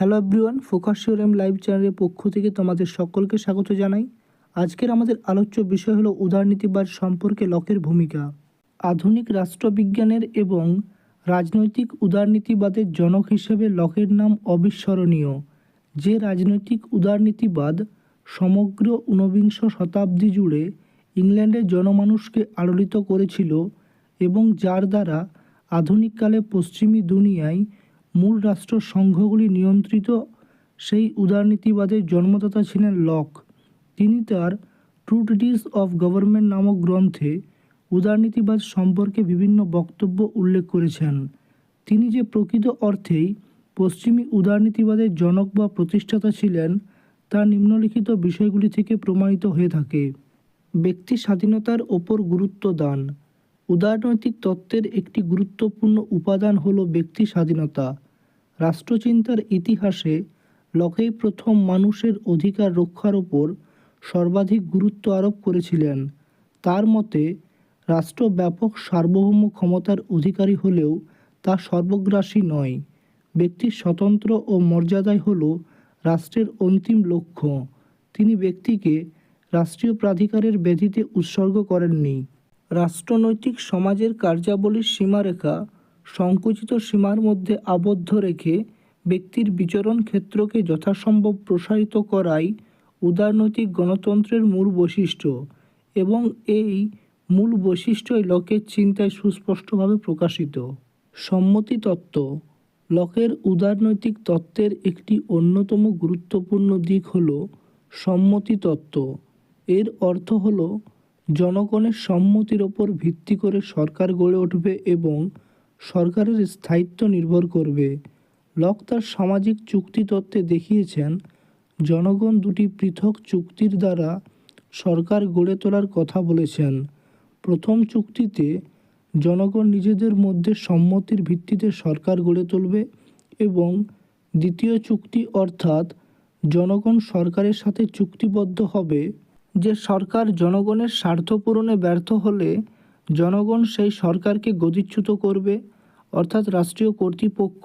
Hello everyone, focus শিওরএম live চ্যানেলের পক্ষ থেকে তোমাদের সকলকে স্বাগত জানাই। আজকের আমাদের আলোচ্য বিষয় হলো উদারনীতিবাদ সম্পর্কে লকের ভূমিকা। আধুনিক রাষ্ট্রবিজ্ঞানের এবং রাজনৈতিক উদারনীতিবাদের জনক হিসেবে লকের নাম অবিস্মরণীয়, যে রাজনৈতিক উদারনীতিবাদ সমগ্র ঊনবিংশ শতাব্দী জুড়ে ইংল্যান্ডের জনমানুষকে আলোড়িত করেছিল এবং যার দ্বারা আধুনিককালে পশ্চিমী দুনিয়ায় মূল রাষ্ট্র সংঘগুলি নিয়ন্ত্রিত সেই উদারনীতিবাদের জন্মদাতা ছিলেন লক। তিনি তার ট্রুটিস অফ গভর্নমেন্ট নামক গ্রন্থে উদারনীতিবাদ সম্পর্কে বিভিন্ন বক্তব্য উল্লেখ করেছেন। তিনি যে প্রকৃত অর্থেই পশ্চিমী উদারনীতিবাদের জনক বা প্রতিষ্ঠাতা ছিলেন, তা নিম্নলিখিত বিষয়গুলি থেকে প্রমাণিত হয়ে থাকে। ব্যক্তি স্বাধীনতার ওপর গুরুত্ব দান। উদারনৈতিক তত্ত্বের একটি গুরুত্বপূর্ণ উপাদান হল ব্যক্তি স্বাধীনতা। রাষ্ট্রচিন্তার ইতিহাসে লকেই প্রথম মানুষের অধিকার রক্ষার ওপর সর্বাধিক গুরুত্ব আরোপ করেছিলেন। তার মতে, রাষ্ট্র ব্যাপক সার্বভৌম ক্ষমতার অধিকারী হলেও তা সর্বগ্রাসী নয়। ব্যক্তির স্বতন্ত্র ও মর্যাদাই হল রাষ্ট্রের অন্তিম লক্ষ্য। তিনি ব্যক্তিকে রাষ্ট্রীয় প্রাধিকারের ব্যাধিতে উৎসর্গ করেননি। রাষ্ট্রনৈতিক সমাজের কার্যাবলীর সীমারেখা সংকুচিত সীমার মধ্যে আবদ্ধ রেখে ব্যক্তির বিচরণ ক্ষেত্রকে যথাসম্ভব প্রসারিত করাই উদারনৈতিক গণতন্ত্রের মূল বৈশিষ্ট্য এবং এই মূল বৈশিষ্ট্যই লকের চিন্তায় সুস্পষ্টভাবে প্রকাশিত। সম্মতি তত্ত্ব। লকের উদারনৈতিক তত্ত্বের একটি অন্যতম গুরুত্বপূর্ণ দিক হল সম্মতি তত্ত্ব। এর অর্থ হল, জনগণের সম্মতির ওপর ভিত্তি করে সরকার গড়ে উঠবে এবং সরকারের স্থায়িত্ব নির্ভর করবে। লক তার সামাজিক চুক্তি তত্ত্বে দেখিয়েছেন, জনগণ দুটি পৃথক চুক্তির দ্বারা সরকার গড়ে তোলার কথা বলেছেন। প্রথম চুক্তিতে জনগণ নিজেদের মধ্যে সম্মতির ভিত্তিতে সরকার গড়ে তুলবে এবং দ্বিতীয় চুক্তি অর্থাৎ জনগণ সরকারের সাথে চুক্তিবদ্ধ হবে। যে সরকার জনগণের স্বার্থ পূরণে ব্যর্থ হলে জনগণ সেই সরকারকে গদিচ্যুত করবে, অর্থাৎ রাষ্ট্রীয় কর্তৃপক্ষ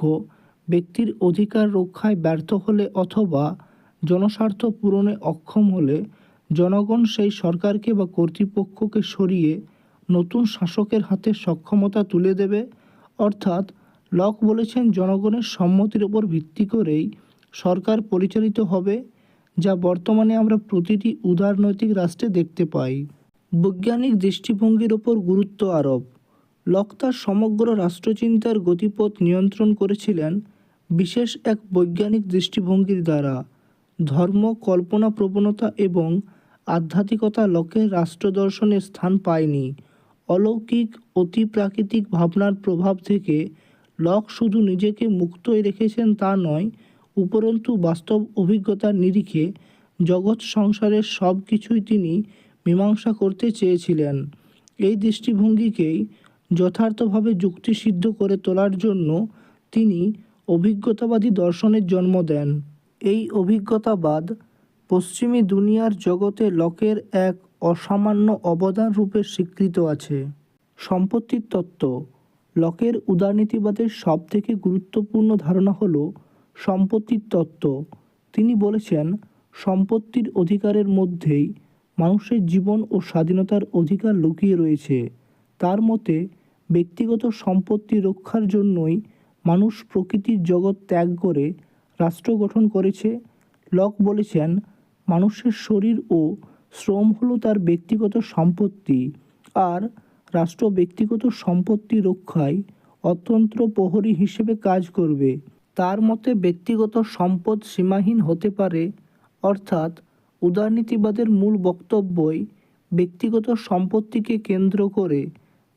ব্যক্তির অধিকার রক্ষায় ব্যর্থ হলে অথবা জনস্বার্থ পূরণে অক্ষম হলে জনগণ সেই সরকারকে বা কর্তৃপক্ষকে সরিয়ে নতুন শাসকের হাতে সক্ষমতা তুলে দেবে, অর্থাৎ লক বলেছেন জনগণের সম্মতির ওপর ভিত্তি করেই সরকার পরিচালিত হবে, যা বর্তমানে আমরা প্রতিটি উদারনৈতিক রাষ্ট্রে দেখতে পাই। বৈজ্ঞানিক দৃষ্টিভঙ্গির ওপর গুরুত্ব আরোপ। লক তার সমগ্র রাষ্ট্রচিন্তার গতিপথ নিয়ন্ত্রণ করেছিলেন বিশেষ এক বৈজ্ঞানিক দৃষ্টিভঙ্গির দ্বারা। ধর্ম, কল্পনা প্রবণতা এবং আধ্যাত্মিকতা লকের রাষ্ট্রদর্শনে স্থান পায়নি। অলৌকিক, অতি প্রাকৃতিক ভাবনার প্রভাব থেকে লক শুধু নিজেকে মুক্তই রেখেছেন তা নয়, উপরন্তু বাস্তব অভিজ্ঞতার নিরিখে জগৎ সংসারের সব কিছুই তিনি মীমাংসা করতে চেয়েছিলেন। এই দৃষ্টিভঙ্গিকেই যথার্থভাবে যুক্তিসিদ্ধ করে তোলার জন্য তিনি অভিজ্ঞতাবাদী দর্শনের জন্ম দেন। এই অভিজ্ঞতাবাদ পশ্চিমী দুনিয়ার জগতে লকের এক অসামান্য অবদান রূপে স্বীকৃত আছে। সম্পত্তির তত্ত্ব। লকের উদারনীতিবাদের সবথেকে গুরুত্বপূর্ণ ধারণা হল সম্পত্তির তত্ত্ব। তিনি বলেছেন, সম্পত্তির অধিকারের মধ্যেই মানুষের জীবন ও স্বাধীনতার অধিকার লুকিয়ে রয়েছে। তার মতে, ব্যক্তিগত সম্পত্তি রক্ষার জন্যই মানুষ প্রকৃতির জগৎ ত্যাগ করে রাষ্ট্র গঠন করেছে। লক বলেছেন, মানুষের শরীর ও শ্রম হলো তার ব্যক্তিগত সম্পত্তি, আর রাষ্ট্র ব্যক্তিগত সম্পত্তি রক্ষায় অত্যন্ত প্রহরী হিসেবে কাজ করবে। তার মতে, ব্যক্তিগত সম্পদ সীমাহীন হতে পারে, অর্থাৎ উদারনীতিবাদের মূল বক্তব্যই ব্যক্তিগত সম্পত্তিকে কেন্দ্র করে,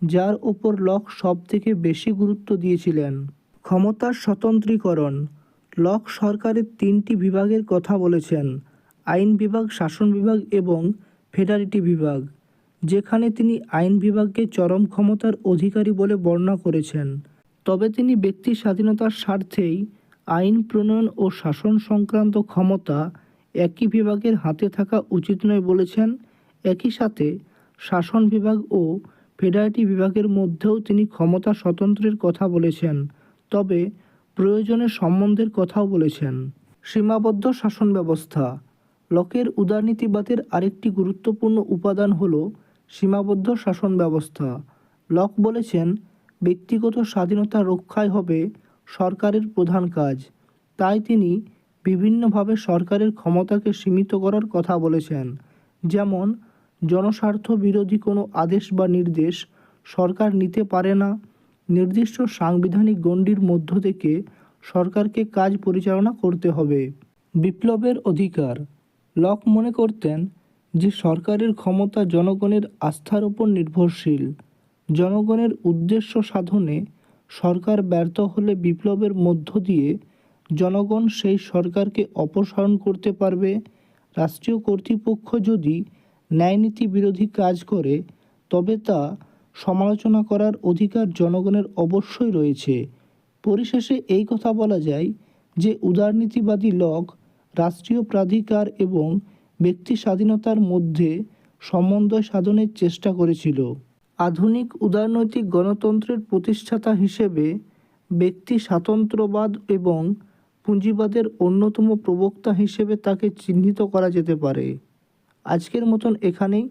যার ওপর লক সব থেকে বেশি গুরুত্ব দিয়েছিলেন। ক্ষমতার স্বতন্ত্রীকরণ, লক সরকারের তিনটি বিভাগের কথা বলেছেন, আইন বিভাগ, শাসন বিভাগ এবং ফেডারিটি বিভাগ, যেখানে তিনি আইন বিভাগকে চরম ক্ষমতার অধিকারী বলে বর্ণনা করেছেন। তবে তিনি ব্যক্তি স্বাধীনতার স্বার্থেই আইন প্রণয়ন ও শাসন সংক্রান্ত ক্ষমতা একই বিভাগের হাতে থাকা উচিত নয় বলেছেন। একই সাথে শাসন বিভাগ ও ফেডারেটি বিভাগের মধ্যেও তিনি ক্ষমতা স্বতন্ত্রের কথা বলেছেন, তবে প্রয়োজনে সম্বন্ধের কথাও বলেছেন। সীমাবদ্ধ শাসন ব্যবস্থা, লকের উদারনীতিবাদের আরেকটি গুরুত্বপূর্ণ উপাদান হল সীমাবদ্ধ শাসন ব্যবস্থা। লক বলেছেন, ব্যক্তিগত স্বাধীনতা রক্ষাই হবে সরকারের প্রধান কাজ। তাই তিনি বিভিন্নভাবে সরকারের ক্ষমতাকে সীমিত করার কথা বলেছেন। যেমন, জনস্বার্থ বিরোধী কোনো আদেশ বা নির্দেশ সরকার নিতে পারে না। নির্দিষ্ট সাংবিধানিক গণ্ডির মধ্য থেকে সরকারকে কাজ পরিচালনা করতে হবে। বিপ্লবের অধিকার। লক মনে করতেন যে সরকারের ক্ষমতা জনগণের আস্থার উপর নির্ভরশীল। জনগণের উদ্দেশ্য সাধনে সরকার ব্যর্থ হলে বিপ্লবের মধ্য দিয়ে জনগণ সেই সরকারকে অপসারণ করতে পারবে। রাষ্ট্রীয় কর্তৃপক্ষ যদি ন্যায়নীতি বিরোধী কাজ করে, তবে তা সমালোচনা করার অধিকার জনগণের অবশ্যই রয়েছে। পরিশেষে এই কথা বলা যায় যে, উদারনীতিবাদী লক, রাষ্ট্রীয় প্রাধিকার এবং ব্যক্তি স্বাধীনতার মধ্যে সমন্বয় সাধনের চেষ্টা করেছিল। আধুনিক উদারনৈতিক গণতন্ত্রের প্রতিষ্ঠাতা হিসেবে ব্যক্তি স্বাতন্ত্র্যবাদ এবং পুঁজিবাদের অন্যতম প্রবক্তা হিসেবে তাকে চিহ্নিত করা যেতে পারে। আজকের মতন এখানেই।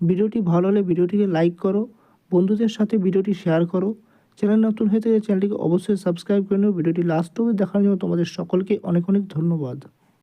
ভিডিওটি ভালো হলে ভিডিওটিকে লাইক করো, বন্ধুদের সাথে ভিডিওটি শেয়ার করো। চ্যানেল নতুন হয়ে থাকে চ্যানেলটিকে অবশ্যই সাবস্ক্রাইব করে নিও। ভিডিওটি লাস্ট অবধি দেখার জন্য তোমাদের সকলকে অনেক অনেক ধন্যবাদ।